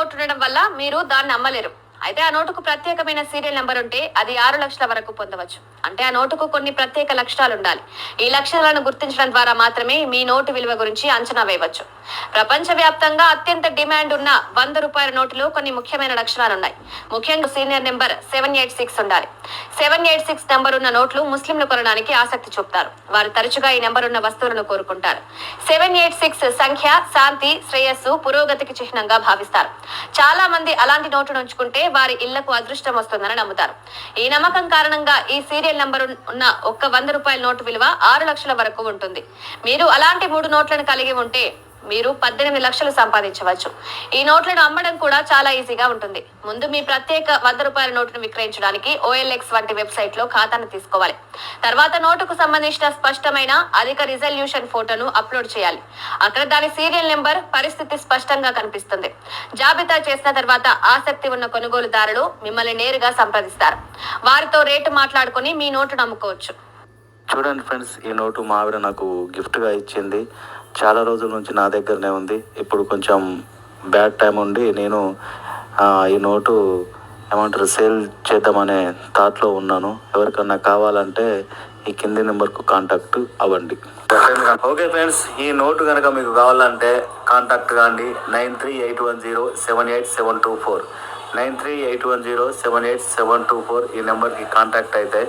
Note ఉండడం వల్ల మీరు దాన్ని నమ్మలేరు. అయితే ఆ నోటుకు ప్రత్యేకమైన సీరియల్ నెంబర్ ఉంటే అది ఆరు లక్షల వరకు పొందవచ్చు. అంటే ఆ నోటుకు కొన్ని ప్రత్యేక లక్షణాలు ఉండాలి. ఈ లక్షణాలను గుర్తించడం ద్వారా మాత్రమే మీ నోటు విలువ గురించి అంచనా వేయవచ్చు. ప్రపంచవ్యాప్తంగా అత్యంత డిమాండ్ ఉన్న వంద రూపాయల నోటులో కొన్ని ముఖ్యమైన లక్షణాలు ఉన్నాయి. ముఖ్యంగా senior number seven eight six ఉండాలి. సెవెన్ ఎయిట్ సిక్స్ నెంబర్ ఉన్న నోట్లు ముస్లింలు కొనడానికి ఆసక్తి చూపుతారు. వారు తరచుగా ఈ నెంబర్ ఉన్న వస్తువులను కోరుకుంటారు. సెవెన్ ఎయిట్ సిక్స్ సంఖ్య శాంతి శ్రేయస్సు పురోగతికి చిహ్నంగా భావిస్తారు. చాలా మంది అలాంటి నోటును ఉంచుకుంటే వారి ఇళ్ళకు అదృష్టం వస్తుందని నమ్ముతారు. ఈ నమ్మకం కారణంగా ఈ సీరియల్ నంబర్ ఉన్న ఒక్క వంద రూపాయల నోటు విలువ ఆరు లక్షల వరకు ఉంటుంది. మీరు అలాంటి మూడు నోట్లను కలిగి ఉంటే మీరు పద్దెనిమిది లక్షలు సంపాదించవచ్చు. ఈ నోట్లను అమ్మడం కూడా చాలా ఈజీగా ఉంటుంది. ముందు మీ ప్రత్యేక వంద రూపాయల నోటును విక్రయించడానికి ఓఎల్ఎక్స్ వంటి వెబ్సైట్లో ఖాతాను తీసుకోవాలి. తర్వాత నోటుకు సంబంధించిన స్పష్టమైన అధిక రిజల్యూషన్ ఫోటోను అప్లోడ్ చేయాలి. అక్కడ దాని సీరియల్ నెంబర్ పరిస్థితి స్పష్టంగా కనిపిస్తుంది. జాబితా చేసిన తర్వాత ఆసక్తి ఉన్న కొనుగోలుదారులు మిమ్మల్ని నేరుగా సంప్రదిస్తారు. వారితో రేటు మాట్లాడుకుని మీ నోటును అమ్ముకోవచ్చు. చూడండి ఫ్రెండ్స్ ఈ నోటు మా ఆవిడ నాకు గిఫ్ట్గా ఇచ్చింది. చాలా రోజుల నుంచి నా దగ్గరనే ఉంది. ఇప్పుడు కొంచెం బ్యాడ్ టైం ఉండి నేను ఈ నోటు ఏమంటారు సేల్ చేద్దామనే థాట్లో ఉన్నాను. ఎవరికన్నా కావాలంటే ఈ కింది నెంబర్కు కాంటాక్ట్ అవ్వండి. ఓకే ఫ్రెండ్స్ ఈ నోటు కనుక మీకు కావాలంటే కాంటాక్ట్ కాండి. Nine three eight one zero seven eight seven two four. Nine three eight one zero seven eight seven two four ఈ నెంబర్కి కాంటాక్ట్ అయితే